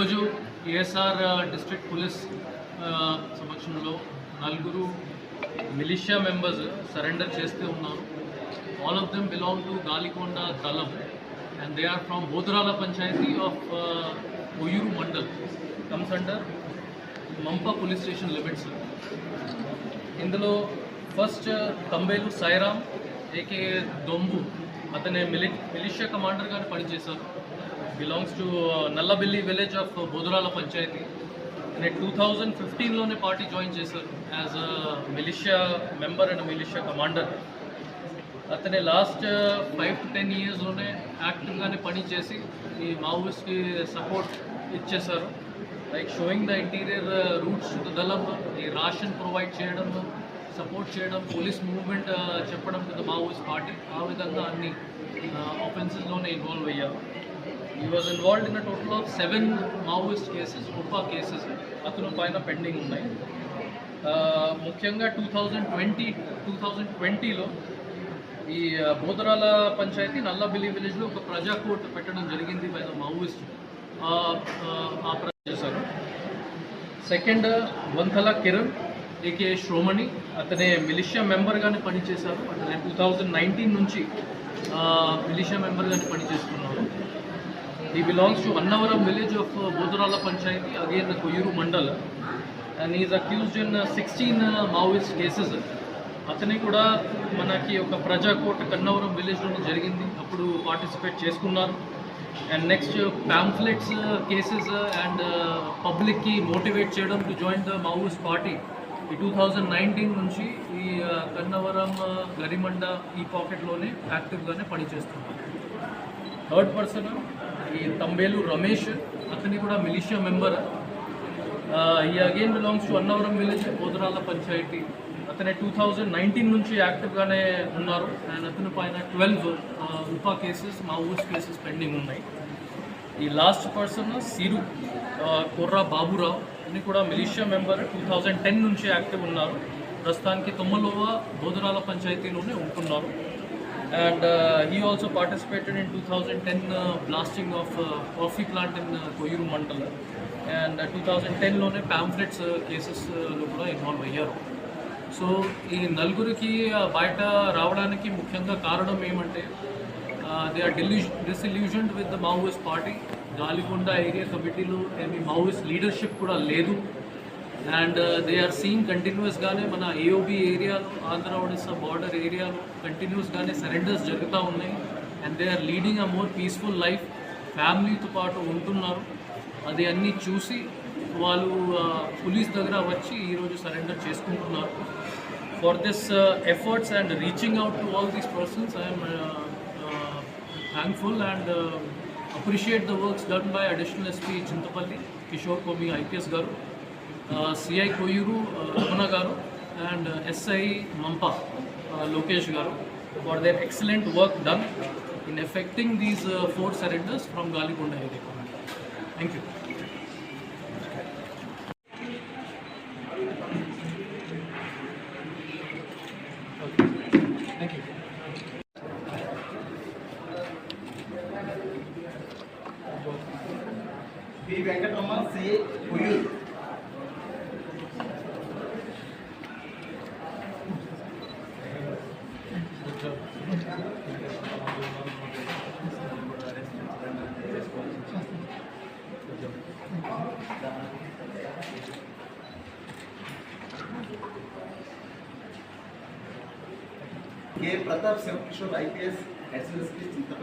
ఈరోజు ASR district police సమక్షంలో నలుగురు మిలిషియా మెంబర్స్ సరెండర్ చేస్తూ ఉన్నారు all of them belong to Galikonda దళం and they are from Bodharala panchayat of Koyyuru mandal. Comes under Mampa police station limits ఇందులో first Tambelu Sairam A Dombu అతనే మిలి militia కమాండర్గా పనిచేశారు. Belongs to Nallabelli village of Bodharala panchayat నేను two thousand ఫిఫ్టీన్లోనే party join చేశారు. As a militia member and militia commander అతని last five to ten ఇయర్స్లోనే యాక్టివ్గానే పని చేసి ఈ మావోయిస్ట్కి సపోర్ట్ ఇచ్చేశారు. Like showing the interior routes to దళం ఈ రాషన్ ప్రొవైడ్ చేయడం సపోర్ట్ చేయడం పోలీస్ మూవ్మెంట్ చెప్పడం టు ద మావోయిస్ట్ పార్టీ ఆ విధంగా అన్ని ఆఫెన్సెస్లోనే ఇన్వాల్వ్ అయ్యారు. He was involved in total of seven Maoist cases ఉపా cases అతను పైన పెండింగ్ ఉన్నాయి. ముఖ్యంగా two thousand twenty two thousand ట్వంటీలో ఈ బోదరాల పంచాయతీ నల్లబిల్లి విలేజ్లో ఒక ప్రజా కోర్టు పెట్టడం జరిగింది బై ద మావోయిస్ట్ ఆ చేశారు. సెకండ్ వంతల కిరణ్ ఏకే శ్రోమణి అతనే మిలిషియా మెంబర్గానే పనిచేశారు. అతనే టూ థౌజండ్ నైన్టీన్ నుంచి మిలిషియా మెంబర్గానే పనిచేస్తున్నాడు he belongs to Annavaram village of Bodharala panchayat again Koyyuru mandal and is accused in sixteen Maoist cases అతని కూడా మనకి ఒక ప్రజా కోర్టు కన్నవరం విలేజ్లోనే జరిగింది. అప్పుడు పార్టిసిపేట్ చేసుకున్నారు. And next pamphlets cases and పబ్లిక్కి మోటివేట్ చేయడం to join the Maoist party ఈ టూ థౌజండ్ నైన్టీన్ నుంచి ఈ uh, కన్నవరం uh, గరిమండ ఈ పాకెట్లోనే యాక్టివ్గానే పనిచేస్తున్నారు. థర్డ్ పర్సన్ ఈ తంబేలు రమేష్ అతని కూడా మిలిషియా మెంబర్. ఈ again belongs to Annavaram village Bodhanala panchayat. అతనే టూ థౌజండ్ నైన్టీన్ నుంచి యాక్టివ్గానే ఉన్నారు. అండ్ అతని పైన ట్వెల్వ్ ఉపా కేసెస్ మా ఊస్ కేసెస్ పెండింగ్ ఉన్నాయి. ఈ లాస్ట్ పర్సన్ సిరు ఆ, కుర్రా బాబురావు అన్ని కూడా militia member two thousand ten నుంచి యాక్టివ్ ఉన్నారు. ప్రస్తుతానికి తొమ్మలోవ బోధనాల పంచాయతీలోనే ఉంటున్నారు. And he also participated in two thousand ten blasting of coffee plant in Koyyuru mandal and two thousand టెన్లోనే pamphlets కేసెస్లో కూడా ఇన్వాల్వ్ అయ్యారు. సో ఈ నలుగురికి uh, బయట రావడానికి ముఖ్యంగా కారణం ఏమంటే they are డిల్యూజ్ disillusioned with the Maoist party Galikonda area కమిటీలో ఏమి మావోయిస్ట్ లీడర్షిప్ కూడా లేదు. అండ్ దే ఆర్ సీన్ కంటిన్యూస్గానే మన ఏఓబి ఏరియాలో ఆంధ్ర ఒడిస్సా బార్డర్ ఏరియాలో కంటిన్యూస్గానే సరెండర్స్ జరుగుతూ ఉన్నాయి. And they are leading a more peaceful life ఫ్యామిలీతో పాటు ఉంటున్నారు. అది అన్నీ చూసి వాళ్ళు పోలీస్ దగ్గర వచ్చి ఈరోజు సరెండర్ చేసుకుంటున్నారు. For this efforts and reaching out to all these persons I'm thankful and appreciate the works done by additional SP Chintapalli Kishore Komi IPS garu. CI Koyyuru Raman garu and मंप Lokesh garu for their excellent work done in effecting these four surrenders from Galikonda here thank you K Pratap Shivkishore I P S S S K चिंतक